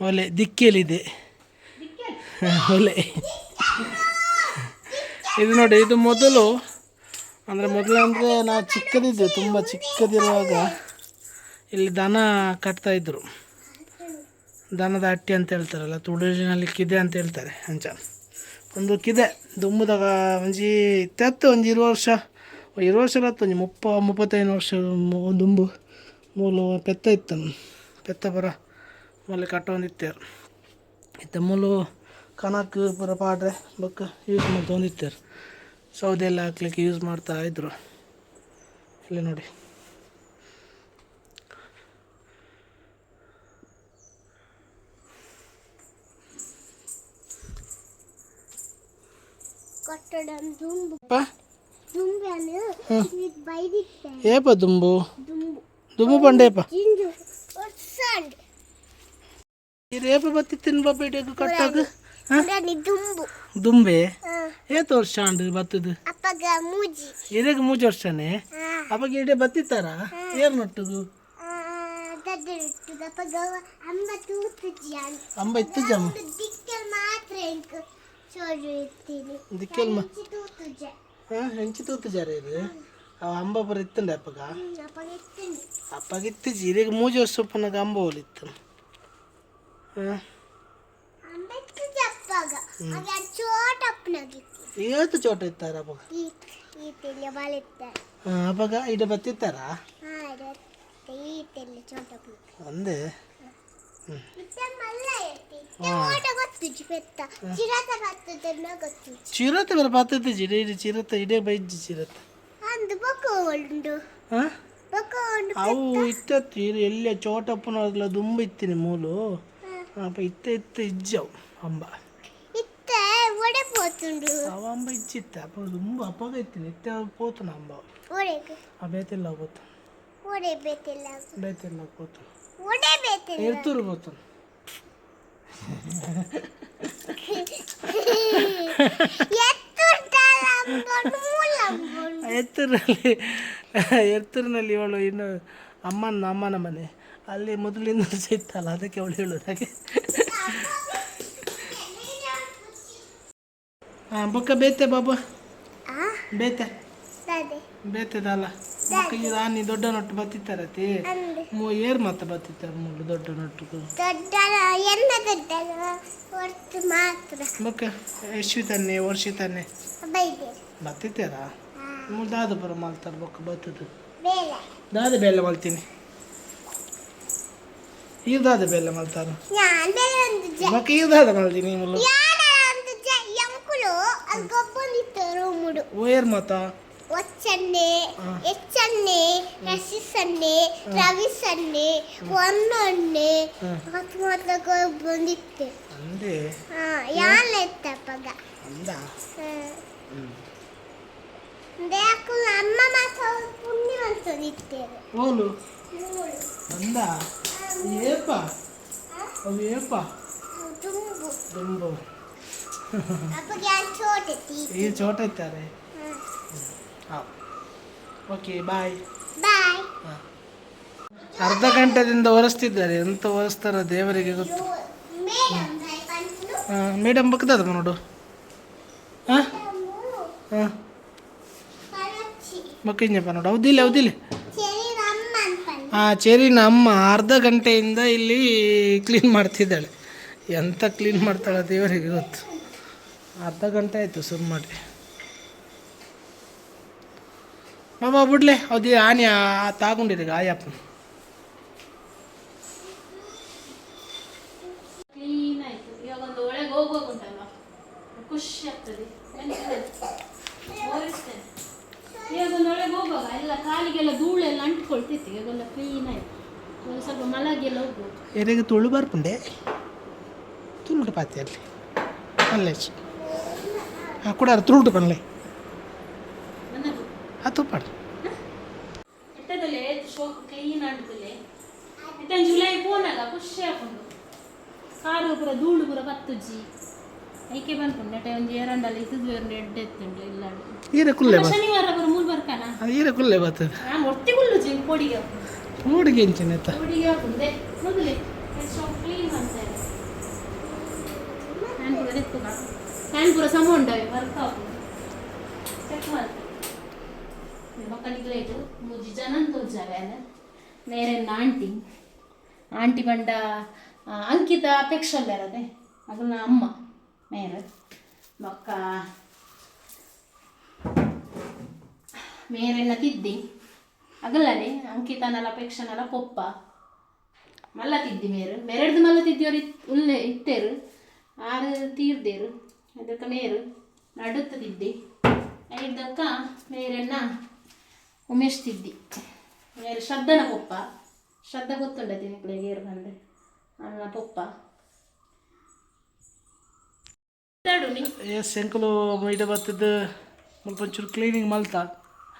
ಒಲೆ ದಿಕ್ಕಿಯಲ್ಲಿದೆ. ಒಲೆ. ಇದು ನೋಡಿ, ಇದು ಮೊದಲು, ಅಂದರೆ ಮೊದಲು ಅಂದರೆ ನಾವು ಚಿಕ್ಕದಿದ್ದು, ತುಂಬ ಚಿಕ್ಕದಿರುವಾಗ ಇಲ್ಲಿ ದನ ಕಟ್ತಾ ಇದ್ರು. ದನದ ಹಟ್ಟಿ ಅಂತ ಹೇಳ್ತಾರಲ್ಲ ತುಳುವಿನಲ್ಲಿ ಕಿದೆ ಅಂತ ಹೇಳ್ತಾರೆ ಅಂಚ. ಒಂದು ಕಿದೆ ದುಂಬುದಾಗ ಒಂಜಿ ಇತ್ತು ಒಂದು ಇರು ವರ್ಷ ಇರು ವರ್ಷ ಒಂಜಿ ಮುಪ್ಪ, ಮುಪ್ಪತ್ತೈದು ವರ್ಷ ದುಂಬು, ಮೂಲು ಪೆತ್ತ ಇತ್ತು. ಪೆತ್ತ ಬರ ಮೂಲೆ ಕಟ್ಟೊಂದಿತ್ತೇರು ಇತ್ತ ಮೂಲು ಕನಕ್ ಪುರ ಪಾಡ್ರೆ ಬಕ್ಕ ಯೂಸ್ ಮಾಡ್ತಾ ಒಂದಿತ್ತೇರು ಸೌದೆ ಎಲ್ಲ ಹಾಕ್ಲಿಕ್ಕೆ ಯೂಸ್ ಮಾಡ್ತಾ ಇದ್ರು. ಇಲ್ಲಿ ನೋಡಿ. ಏಪ ದುಂಬು. ದುಂಬು ಬಂಡೇಪ ರೇಪ ಬತ್ತಿತ್ತಿನ ಬಬ್ಬೇಟಿಗೆ ಕಟ್ಟಾಗ ನಿ ದುಂಬು. ಏತ್ ವರ್ಷ ಅಂಡ್ರಿ ಬತ್ತದು? ಅಪ್ಪಗ ಮೂಜಿ. ವರ್ಷನೇ. ಅವಾಗ ಇಡೆ ಬತ್ತಿತ್ತಾರ? ಏರ್ ನಟ್ಟದು? ಅಂಬ ಇತ್ತು ಜಮ್ಮ ದಿಕ್ಕಲ್ ಹಾ ಹೆಂಚಿ ತೂತು ಜಾರ ಇದು ಅವ ಅಂಬ ಬರ ಇತ್ತಂಡ ಅಪ್ಪಗ? ಅಪ್ಪಗ ಇರ್ತೀನಿ ಅಪ್ಪಗ ಇತ್ತು ಇರೆಗ್ ಮೂಜಿ ವರ್ಷ ಅಪ್ಪನಾಗ ಅಂಬ ಹೋಲಿತ್ತು ಹಾ. ಚೋಟ ಅಪ್ಪನಾಗಿತ್ತು ಇವತ್ತು ಚೋಟ ಇತ್ತಾರ ಅಪ್ಪಗ ಈ ಇಡೆ ಬತ್ತಿತ್ತಾರ ಅಪ್ಪನ ಅಂದೆ ಚಿರತ ಬರ ಬತ್ತೈತೆ ಜಿಡೆ ಇಡೆ ಚಿರತೆ ಇಡೆ ಬೈಜಿ ಚಿರತೆ. ಅಂದು ಬೊಕ್ಕ ಉಂಡು. ಹಾ? ಬೊಕ್ಕ ಉಂಡು ಅವು ಇತ್ತತ್ತು ಎಲ್ಲಿ ಚೋಟಪ್ಪನ ದುಂಬ ಇತ್ತಿನಿ ಮೂಲು? ಅಪ್ಪ ಇತ್ತ ಇತ್ತ ಇಜ್ಜವು ಅಂಬ. ಆ ಬೇತಿಲ್ಲ ಪೋತು ಒಡೆ ಬೇತಿಲ್ಲ ಬೇತಿಲ್ಲ ಪೋತು. ಒಡೆ ಬೇತಿಲ್ಲ. ಇರ್ತೂರು ಪೋತು. ಎತ್ತುಂಟಲ್ಲ ಅಂಬನು ಮೂಲಂಬನು ಎತ್ತೂರಲ್ಲಿ ಎತ್ತೂರಿನಲ್ಲಿ ಇವಳು ಇನ್ನು ಅಮ್ಮನ ಅಮ್ಮನ ಮನೆ. ಅಲ್ಲಿ ಮೊದಲಿಂದ ಸಿಗ್ತಲ್ಲ ಅದಕ್ಕೆ ಅವಳು ಹೇಳೋದು ಹಾಗೆ ಹಾಂ ಬೊಕ್ಕ ಬೇತೆ ಬಾಬಾ. ಆ? ಬೇತೆ. ಬೇತದಲ್ಲ ಬೊಕ್ಕ ಇದು ಆನಿ ದೊಡ್ಡ ನೊಟ್ಟು ಬತ್ತಿತ್ತಾರತಿ. ಮೂ ಏರ್ ಮತ್ತೆ ಬತ್ತಿತ್ತಾರ ಮೂರು ದೊಡ್ಡ ನೊಟ್ಟು ಬೊಕ್ಕ ಯಶ್ವಿ ತನ್ನೆ ವರ್ಷಿ ಬೈದೆ ಬತ್ತಿತ್ತಾರ ಮೂರು ದಾದ ಬರ ಮಾಲ್ತಾರ ಬೊಕ್ಕ ಬತ್ತದು. ದಾದ ಬೆಲ್ಲ ಮಲ್ತೀನಿ. ಇದು ದಾದ ಬೆಲ್ಲ ಮಲ್ತಾರ. ഞാൻ ಬೇರೆ ಒಂದು ಜ ಬೊಕ್ಕ ಇದು ದಾದ ಮಲ್ತೀನಿ ಮುಲ್ಲು ಯಾರ ಒಂದು ಜ ಎಂಕುಲು ಅದು ಗೊಬ್ಬೊಂದಿತ್ತು ರೂಮುಡು ಓಯರ್ ಮಾತ? ಒಚ್ಚನ್ನೆ ಎಚ್ಚನ್ನೆ ಬಂದಿತ್ತೆ. ಅಂದೆ? ಹಾ ಯಾಲ ಎತ್ತಪ್ಪಗ ಅಂದ? ದೇಕು ಅಮ್ಮ ಪುಣ್ಯ ಪುಣ್ಯವಂತನಿತ್ತೇವೆ ಓಲು ಅಂದ? ಏಪ ಅವು ಏಪ ದುಂಬು. ಚೋಟ ಇದ್ದಾರೆ ಹಾಂ ಓಕೆ ಬಾಯ್ ಬಾಯ್ ಅರ್ಧ ಗಂಟೆದಿಂದ ಒರೆಸ್ತಿದ್ದಾರೆ ಎಂತ ಒರೆಸ್ತಾರ ದೇವರಿಗೆ ಗೊತ್ತು? ಪಂಚು ಮೇಡಮ್ ಬಗ್ದದ ನೋಡು. ಹಾಂ? ಹಾಂ. ಮಕ್ಕಿಂಜಪ್ಪ ನೋಡು. ಹೌದಿಲ್ಲ ಹೌದಿಲ್ಲ ಹಾಂ ಚೇರಿನ ಅಮ್ಮ ಅರ್ಧ ಗಂಟೆಯಿಂದ ಇಲ್ಲಿ ಕ್ಲೀನ್ ಮಾಡ್ತಿದ್ದಾಳೆ. ಎಂತ ಕ್ಲೀನ್ ಮಾಡ್ತಾಳೆ ದೇವರಿಗೆ ಗೊತ್ತು. ಅರ್ಧ ಗಂಟೆ ಆಯಿತು ಶುರು ಮಾಡಿ ಮಾಮ ಬಿಡ್ಲೆ ಅದು ಆನೆ ತಾಗೊಂಡಿರಿ ಆಯಪ್ಪ ಎರೆಗೆ ತುಳು ಬರ್ಪುಂಡೆ? ತುಳುಟು ಪಾತಿ ಅಲ್ಲಿ ಅಲ್ಲೇ ಕೂಡ ಪನ್ಲೆ ನನಗೂ ಅದು ಪಾಡು ಎತ್ತ ಜುಲೈ ಪೋನಾಗ ಖುಷಿ ಹಾಕೊಂಡು ಕಾರು ಪೂರ ಧೂಳು ಪೂರ ಬತ್ತುಜ್ಜಿ ಐಕೆ ಬಂದ್ಕೊಂಡು ನೆಟ್ಟೆ ಒಂದು ಎರಡಲ್ಲ ಇದ್ದು ಎರಡು ಎಡ್ಡೆ ಎತ್ತುಂಡು ಇಲ್ಲ ಈರೆ ಕುಲ್ಲೆ ಶನಿವಾರ ಬರ ಮೂರು ಬರ್ಕನ? ಈರೆ ಕುಲ್ಲೆ ಬರ್ತದೆ ನಾನು ಒಟ್ಟಿ ಜಿ ಪೊಡಿಗೆ ಹುಡುಗಿ ಎಂಚಿನ ಆಯ್ತಾ ಹುಡುಗಿ ಹಾಕುದೆ ಮೊದಲೇ ಕ್ಲೀನ್ ಮಾಡ್ತಾರೆ ನಾನು ತೆಕ್ಕು ಫ್ಯಾನ್ ಪೂರ ಸಮ ಉಂಡವೆ ವರ್ಕ್ ಚೆಕ್ ಮಾಡ್ತೀನಿ ಮಕ್ಕಳಿಗೆ ಲೇಟು ಮುಜಿ ಜನ ತೋಜಾವೆ ನೇರೆ ಆಂಟಿ ಆಂಟಿ ಬಂಡ ಅಂಕಿತ ಅಪೇಕ್ಷಲ್ಲ ಅಪೇಕ್ಷಲ್ಲರದೆ ಅದನ್ನ ಅಮ್ಮ ಮೇರ ಮಕ್ಕ ಮೇರೆಲ್ಲ ತಿದ್ದಿ ಅಗಲ್ಲನೆ ಅಂಕಿತನಲ್ಲ ಅಪೇಕ್ಷನಲ್ಲ ಪೊಪ್ಪ ಮಲ್ಲ ತಿದ್ದಿ ಮೇರು ಮೆರಡ್ದು ಮಲ್ಲ ತಿದ್ದಿಯವ್ರು ಉಲ್ಲೆ ಇಟ್ಟೇರು ಆರು ತೀರ್ದೇರು ಅದಕ್ಕೆ ಮೇರು ನಡುತ್ತಿದ್ದೆ ಐದಕ್ಕ ಮೇರೆನ್ನ ಉಮೇಶ್ ತಿದ್ದಿ ಮೇರೆ ಶ್ರದ್ಧನ ಪೊಪ್ಪ. ಶ್ರದ್ಧ ಗೊತ್ತುಂಡ ತಿನ್ನಿಗಳಿಗೆ ಏರು ಬಂದೆ ಅನ್ನ ಪೊಪ್ಪ. ಎಂಕಲು ಮೈಡ ಬತ್ತದ ಮುಲ್ಪ ಒಂಚೂರು ಕ್ಲೀನಿಂಗ್ ಮಲ್ತಾ.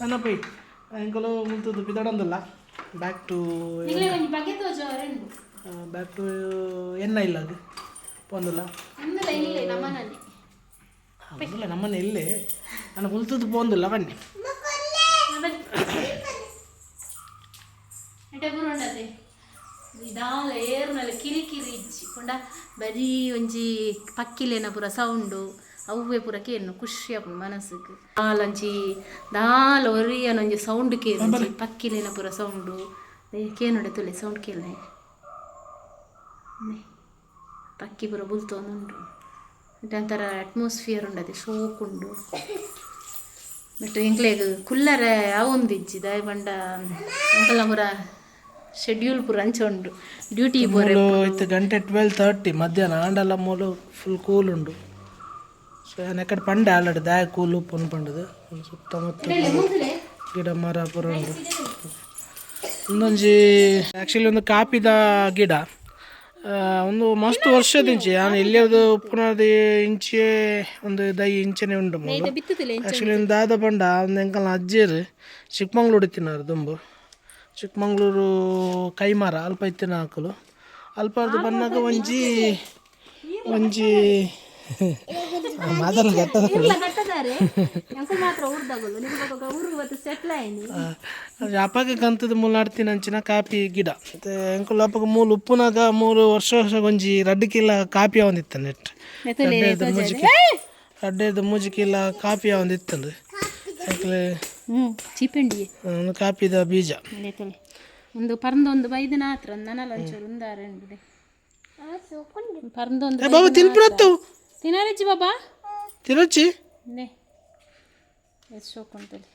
ನನ್ನ ಪೈ ಎಂಕಲು ಮುಂತದ್ದು ಪಿದಾಡೊಂದಲ್ಲ ಬ್ಯಾಕ್ ಟು నిగలే కొంచెం బకెట్ వచ్చా రెండు ಬ್ಯಾಕ್ ಟು ಎನ್ನ ಇಲ್ಲ ಅದು ಪೋಂದಿಲ್ಲ అందులో ఇల్లే నమ్మనని ಇಲ್ಲ ನಮ್ಮನೆ ಇಲ್ಲೇ ನಾನು ಹುಲ್ತದ್ದು ಪೋಂದಿಲ್ಲ ಬನ್ನಿ అంటే ఎప్పుడు ఉండదు ಇದಾಲ ಏರ್ನಲ್ಲಿ ಕಿರಿಕಿರಿ ಇಜ್ಜಿ ಕೊಂಡ ಬರೀ ಒಂಜಿ ಪಕ್ಕಿಲೇನ ಪೂರ ಸೌಂಡು ಅವ್ವೆ ಪೂರ ಕೇನು ಖುಷಿ மனசுக்கு ಮನಸ್ಸಿಗೆ. ದಾಲಂಚಿ ದಾಲ ಒರಿಯನ ಒಂಜಿ ಸೌಂಡ್ பக்கில ಪಕ್ಕಿಲೇನ ಪೂರ ಸೌಂಡು ಕೇನುಡೆ ತುಲೆ ಸೌಂಡ್ ಕೇಳ್ನೆ ಪಕ್ಕಿ ಪೂರ ಬುಲ್ತೊಂದುಂಡು ಒಂಥರ ಅಟ್ಮಾಸ್ಫಿಯರ್ ಉಂಡದೆ ಉಂಡು ಬಟ್ ಎಂಕ್ಲೆಗ್ ಕುಲ್ಲರ ಅವೊಂದಿಜ್ಜಿ ದಾಯ್ ಪಂಡ ಅಂಕಲ್ನ ಪೂರ ಶೆಡ್ಯೂಲ್ ಪೂರ ಅಂಚ ಉಂಡು ಡ್ಯೂಟಿ ಪೂರ ಇತ್ತು ಗಂಟೆ ಟ್ವೆಲ್ ತರ್ಟಿ ಮಧ್ಯಾಹ್ನ ಆಂಡಲ್ಲ ಮೂಲ ಫುಲ್ ಕೂಲ್ ಉಂಡು ಅಲ್ಲಡ್ ಪಂಡೆ ಆಲ್ರೆಡಿ ದಾಯ ಕೂಲು ಉಪ್ಪು ಪಂಡದು. ಸುತ್ತಮುತ್ತ ಗಿಡ ಮರ ಪುರ ಉಂಡು ಒಂದೊಂಜಿ ಆ್ಯಕ್ಚುಲಿ ಒಂದು ಕಾಪಿದ ಗಿಡ. ಒಂದು ಮಸ್ತ್ ವರ್ಷದಿಂಚಿ. ನಾನು ಎಲ್ಲಿಯದು ಉಪ್ಪುನದಿ ಇಂಚೆ ಒಂದು ದೈ ಇಂಚನೆ ಆಕ್ಚುಲಿ ಆ್ಯಕ್ಚುಲಿ ಒಂದು ದಾದ ಪಂಡ ಒಂದು ಎಂಕಲ್ ಅಜ್ಜಿರು ಚಿಕ್ಕಮಂಗ್ಳೂರು ತಿನ್ನೋರು ದುಂಬು. ಚಿಕ್ಕಮಂಗ್ಳೂರು ಕೈಮರ ಅಲ್ಪ ಇತ್ತಿನ ಹಾಕಲು. ಅಲ್ಪ ಬಂದಾಗ ಒಂಜಿ ಒಂಜಿ ಮಾತಾಡಲು ಆಯ್ನಿ ಅಪ್ಪಗೆ ಕಂತದ ಮೂಲ ಆಡ್ತೀನಿ ಅಂಚಿನ ಕಾಪಿ ಗಿಡ. ಮತ್ತೆ ಎಂಕಲ್ ಅಪ್ಪಗ ಮೂಲ ಉಪ್ಪುನಾಗ ಮೂರು ವರ್ಷ ವರ್ಷ ಒಂಜಿ ರಡ್ಡಕ್ಕಿಲ್ಲ ಕಾಪಿ ಒಂದಿತ್ತ ನೆಟ್ ರಡ್ಡೆದ ಮೂಜಿ ರಡ್ಡೆದ ಮುಜಿಕಿಲ್ಲ ಕಾಪಿ ಒಂದಿತ್ತಂದು ಯಾಕಲೆ ಚೀಪೆಂಡಿ. ಒಂದು ಕಾಪಿದ ಬೀಜ. ಒಂದು ಪರಂದೊಂದು ಬೈದಿನ ಹತ್ರ ನನಲ ಒಂಚೂರು ಒಂದಾರೆ ಉಂಡಿದೆ ಪರಂದೊಂದು ಬಾಬು ತಿನ್ಪಿರತ್ತು ತಿನಾರಿಜ್ಜಿ ಬಾಬಾ? ಶೋಕೊಂತಲ್ಲಿ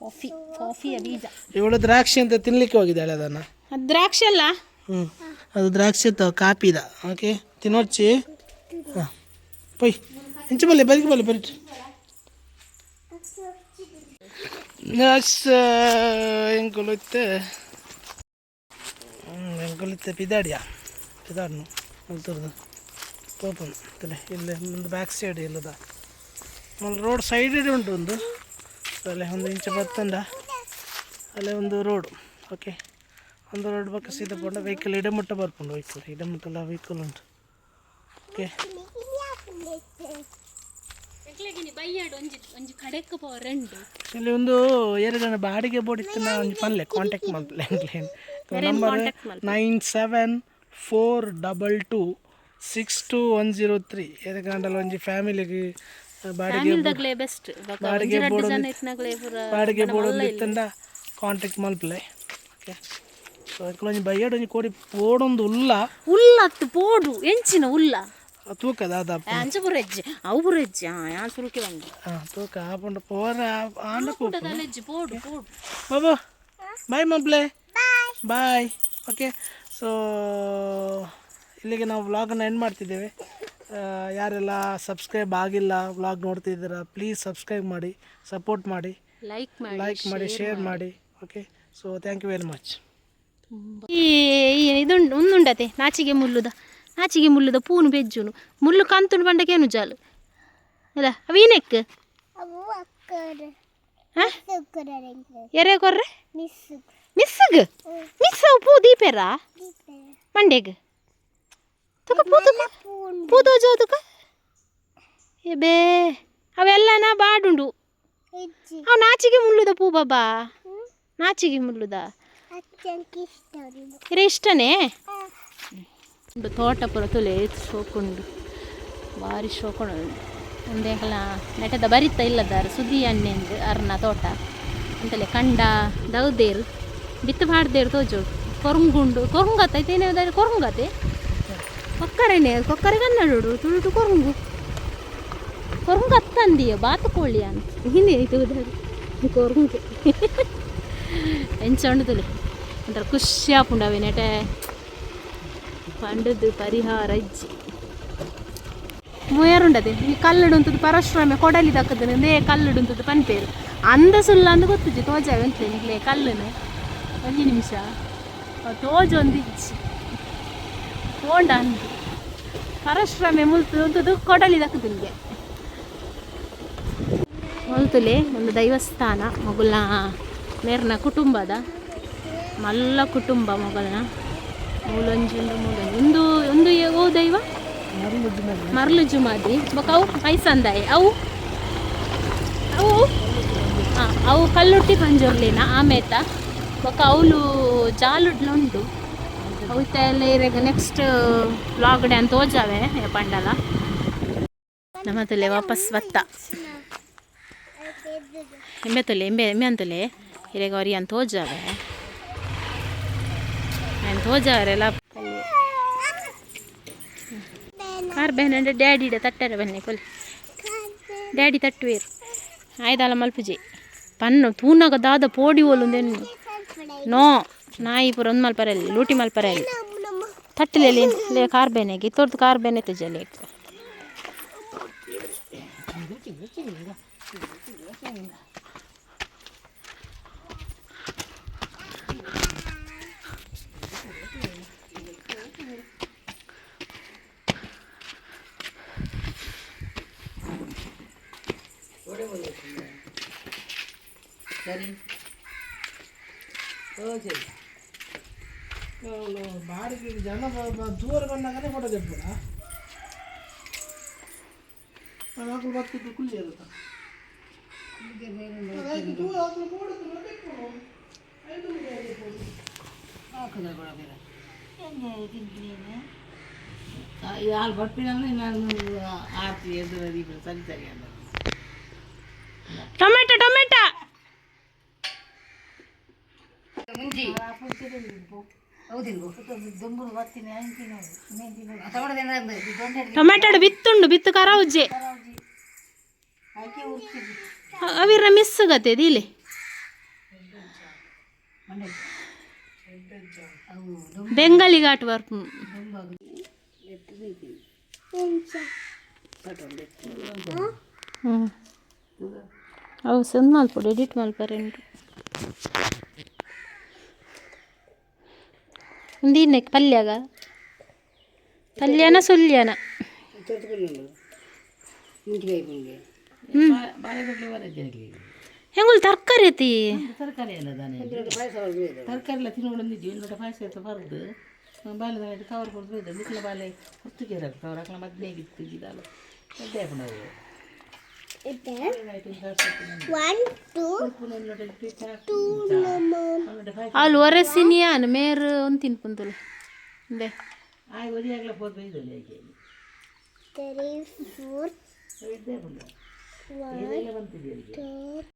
ಕಾಫಿ ಕಾಫಿಯ ಬೀಜ. ಇವಳು ದ್ರಾಕ್ಷಿ ಅಂತ ತಿನ್ಲಿಕ್ಕೆ ಹೋಗಿದ್ದಾಳೆ ಅದನ್ನು. ಅದು ದ್ರಾಕ್ಷಿ ಅಲ್ಲ? ಹ್ಞೂ ಅದು ದ್ರಾಕ್ಷಿ ಅಂತ ಕಾಪಿದ. ಓಕೆ ತಿನ್ನೋಚ್ಚಿ ಹಾಂ. ಪೊಯ್ ಹೆಂಚು ಬಲ್ಲಿ ಬದುಕಿ ಬಲ್ಲಿ ಬರೀ ಎಸ್ ಹ್ಞೂ ಎಂಕೊಲಿತ್ತೆ ಪಿದಾಡಿಯ? ಪಿದಾಡ್ನು ಮಲ್ತುರ್ದು ತೋಪನ್ ತಲೆ ಇಲ್ಲಿ ಮುಂದೆ ಬ್ಯಾಕ್ ಸೈಡ್ ಇಲ್ಲದ ಮಲ್ ರೋಡ್ ಸೈಡ್ ಉಂಟು ಒಂದು. ಅಲ್ಲೇ ಒಂದು ಇಂಚು ಬತ್ತಂಡ. ಅಲ್ಲೇ ಒಂದು ರೋಡ್ ಓಕೆ ಒಂದು ರೋಡ್ ಪಕ್ಕ ಸೀದ ಪೋಂಡ ವೆಹಿಕಲ್ ಇಡಮಟ್ಟ ಬರ್ಕೊಂಡು ವೆಹಿಕಲ್ ಇಡಮಟ್ಟಲ್ಲ ವೆಹಿಕಲ್ ಉಂಟು. ಓಕೆ ಇಲ್ಲಿ ಒಂದು ಎರಡು ಬಾಡಿಗೆ ಬೋರ್ಡ್ ಇತ್ತು. ನಾ ಒಂದು ಪನ್ಲೆ contact ಮಾಡ್ಲೆ nine seven four double two six two one zero three ఎందుకంటే ಒಂಜಿ ಫ್ಯಾಮಿಲಿಗೆ ಬಾಡಿಗೆ ಬಾಡಿಗೆ ಬೋರ್ಡ್ ಪೂರ ಬಾಡಿಗೆ ಬೋರ್ಡ್ ಒಂದು ಇತ್ತಂಡ ಕಾಂಟ್ಯಾಕ್ಟ್ ಮಲ್ಪಲೆ ಓಕೆ ಸೊ ಅದಕ್ಕೆ ಒಂಜಿ ಬೈಯಡ್ ಒಂಜಿ ಕೋಡಿ. ಪೋಡೊಂದು ಉಲ್ಲ. ಉಲ್ಲತ್ತು ಪೋಡು ಎಂಚಿನ ಉಲ್ಲ. ತೂಕ ದಾದ ಅಂಚ ಬುರೆಜ್ಜಿ ಅವು ಬುರೆಜ್ಜಿ ಹಾಂ ಯಾನ್ ಸುರುಕಿ ಬಂದು. ಹಾಂ ತೂಕ ಆಪುಂಡ. ಪೋರ ಆಂಡ ಪೋಡು ಪೋಡು ಪೋಡು ಬಾಬು ಬಾಯ್ ಮಬ್ಲೆ ಬಾಯ್ ಓಕೆ ಸೊ ಇಲ್ಲಿಗೆ ನಾವು ವ್ಲಾಗನ್ನು ಎಂಡ್ ಮಾಡ್ತಿದ್ದೇವೆ. ಯಾರೆಲ್ಲ ಸಬ್ಸ್ಕ್ರೈಬ್ ಆಗಿಲ್ಲ ವ್ಲಾಗ್ ನೋಡ್ತಿದ್ದೀರಾ ಪ್ಲೀಸ್ ಸಬ್ಸ್ಕ್ರೈಬ್ ಮಾಡಿ ಸಪೋರ್ಟ್ ಮಾಡಿ. ಲೈಕ್ ಮಾಡಿ ಲೈಕ್ ಮಾಡಿ ಶೇರ್ ಮಾಡಿ. Okay so thank you very much ಇದು ಈ ಇದುಂಡು ಒಂದುಂಡತೆ ನಾಚಿಗೆ ಮುಲ್ಲುದ ನಾಚಿಗೆ ಮುಲ್ಲುದ ಪೂನು ಬೆಜ್ಜುನು. ಮುಳ್ಳು ಕಂತುಂಡು ಬಂಡಕೇನು ಜಾಲು? ಅಲ್ಲ ಅವೀನೆಕ್ ಎರೆ ಕೊರ್ರೆ ಮಿಸ್ ಮಿಸ್ಸಗ್? ಮಿಸ್ ಪೂ ದೀಪೆರಾ? ಮಂಡೆಗ್ ತುಕ ಪೂ ತುಕ ಪೂ ದೋಜೋ ತುಕ ಅವೆಲ್ಲನ ಬಾಡುಂಡು. ಅವ ನಾಚಿಗೆ ಮುಳ್ಳುದ ಪೂ ಬಾಬಾ? ನಾಚಿಗೆ ಮುಳ್ಳುದ. ಇರೆ ಇಷ್ಟನೇ? ಉಂಡು ತೋಟ ಪುರ ತುಲೆ ಶೋಕುಂಡು. ಭಾರಿ ಶೋಕುಂಡು. ಒಂದೇಕಲ ನೆಟದ ಬರಿತ ಇಲ್ಲದಾರ ಸುದಿ ಅನ್ನೆಂದು ಅರ್ನ ತೋಟ. ಅಂತಲೇ ಕಂಡ ದೌದೇರು. ಬಿತ್ತು ಮಾಡ್ದೇರು ತೋಜು ಕೊರಂಗುಂಡು ಕೊರಂಗತ್ತ ಇದೇನೇ ಕೊರಂಗತೆ ಕೊಕ್ಕರೆನೆ ಕೊಕ್ಕರೆ ಕನ್ನಡೋಡು ತುಳುಟು ಕೊರಂಗು. ಕೊರಂಗು ಅತ್ತಂದಿಯ ಬಾತುಕೋಳಿ ಅಂತ. ಹಿಂದೆ ಇದು ಕೊರಂಗು. ಎಂಚಂಡು ತುಲೆ ಒಂಥರ ಖುಷಿ ಆಪುಂಡು ಅವೆ ನೆಟೆ. ಪಂಡದ್ದು ಪರಿಹಾರ ಇಜ್ಜಿ. ಮುಯರುಂಡದೆ, ಈ ಕಲ್ಲುಡುಂತದ್ದು ಪರಶುರಾಮೆ ಕೊಡಲಿ ದಕ್ಕದನು ನೇ ಕಲ್ಲುಡುಂತದ್ದು ಪನ್ಪೇರು. ಅಂದ ಸುಲ್ಲ ಅಂದು ಗೊತ್ತಿಜ್ಜಿ, ತೋಜಾವೆ ಅಂತ ಇಲ್ಲೇ ಕಲ್ಲನೆ ಒಂದು ನಿಮಿಷ. ತೋಜೊಂದು ಇಜ್ಜಿ. ಹೋಂಡ ಅಂದು. ಪರಶುರಾಮೆ ಮುಲ್ತು ಅಂತದ್ದು ಕೊಡಲಿ ನಿಮಗೆ. ಮುಲ್ತುಲೆ ಒಂದು ದೈವಸ್ಥಾನ ಮೊಗಲ್ನ ಮೇರ್ನ ಕುಟುಂಬದ, ಮಲ್ಲ ಕುಟುಂಬ ಮೊಗಲ್ನ ಮೂಲೊಂಜುಂಡು ಮೂಲೊಂಜು ಒಂದು ಒಂದು ಓ ದೈವ? ಮರ್ಲು ಜುಮಾದಿ. ಬೊಕ ಅವು ಮೈಸಂದಾಯ. ಅವು ಅವು ಹಾಂ ಅವು ಕಲ್ಲುಟ್ಟಿ ಪಂಜೋರ್ಲಿನ ಆಮೇತ. ಬೊಕ ಅವಳು ಜಾಲುಡ್ಲ ಅವು ಎಲ್ಲ ಇರಾಗ ನೆಕ್ಸ್ಟ್ ಬ್ಲಾಗ್ಡೆ ಅಂತ ಓಜಾವೆ ಪಂಡಲ. ನಮ್ಮ ತುಲೆ ವಾಪಸ್ ಬತ್ತ. ಎಂಬೆ ಎಮ್ಮೆ ಎಂಬೆ ಎಂಬೆ ಅಂತಲೆ. ಇರಾಗ ಅವ್ರಿಗೆ ಅಂತ ಓಜಾವೆ ಅಂತ ಓಜಾವರೆಲ್ಲ ಕಾರ್ ಬೇನೆ ಅಂದರೆ ಇಡ ತಟ್ಟರೆ ಬನ್ನಿ ಕೊಲೆ ಡ್ಯಾಡಿ ತಟ್ಟುವೇರು ಆಯ್ದಲ್ಲ ಮಲ್ಪುಜಿ. ಪನ್ನು ತೂನಾಗ ದಾದ ಪೋಡಿ ಓಲುಂದೇನು ನೋ. ನಾಯಿ ಪುರ ಒಂದು ಮಲ್ಪರಲ್ಲಿ ಲೂಟಿ ಮಲ್ಪರಲ್ಲಿ ನಮ್ಮ ನಮ್ಮ ತಟ್ಟಲೆಲ್ಲಿ ಲೇ ಕಾರ್ ಬೇನೆಗೆ ಇತ್ತೋರ್ದು ಕಾರ್ ಬೇನೆ ತುಜಲ್ಲಿ ಅವಳು ಬಾಡಿಗೆ ಜನ ಬ- ಬ- ದೂರ ಬಂದಾಗಲೇ ಫೋಟೋ ತೆಗ್ಬೋದ ಮಕ್ಕಳು ಬರ್ತಿದ್ದು ಕುಲ್ಲಿ ಇರುತ್ತೆ ಅದಕ್ಕೆ ದೂರ ಆದ್ರೂ ನೋಡಿದ್ರು ತೆಗ್ಬೋದು. ಐದು ನಿಮಿಷ ಆಗಿರ್ಬೋದು. ಯಾರು ಬರ್ತೀನಂದ್ರೆ ಟೊಮೆಟೊ ಬಿತ್ತುಂಡು, ಬಿತ್ತು ಕರಾವುಜ್ಜೆ. ಅವಿರ ಮಿಸ್ ಗತೆ ದಿಲೆ ಬೆಂಗಾಲಿ ಘಾಟ್ ವರ್ಕ್ ಹೌದು ಸಣ್ಣ ಮಲ್ಪಡು ಎಡಿಟ್ ಮಲ್ಪರೆ ಒಂದಿನ ಪಲ್ಯಾಗ. ಪಲ್ಯನ ಸುಲ್ಯನ. ಹೆಂಗುಲ್ ತರಕಾರಿ ಐತಿ ತರಕಾರಿ ಎಲ್ಲ ದಾನೆ ತರಕಾರಿ ಎಲ್ಲ ತಿನ್ನೋಡಿದ್ವಿ ಒಂದು ಪಾಯಸ ಅಂತ ಬರ್ದು. ಬಾಲೆ ಇಟ್ಟು ಕವರ್ ಕೊಡ್ದು ಮಿಕ್ಲ ಬಾಲೆ ಹೊತ್ತಿಗೆ ಕವರ್ ಹಾಕಲ ಮದ್ನೆಗೆ ಇತ್ತಿದ್ದಾಳು ಮದ್ದೆ ಹಾಕೊಂಡು ಇದೆ. ಒನ್ ಟೂ ಟೂ ನಮ್ಮ ಅಲ್ಲಿ ಒರೆಸಿನಿಯಾನ ಮೇರ್ ಒಂದು ತಿನ್ಕೊಂತಲ್ಲ ಇದೆ ಫೋರ್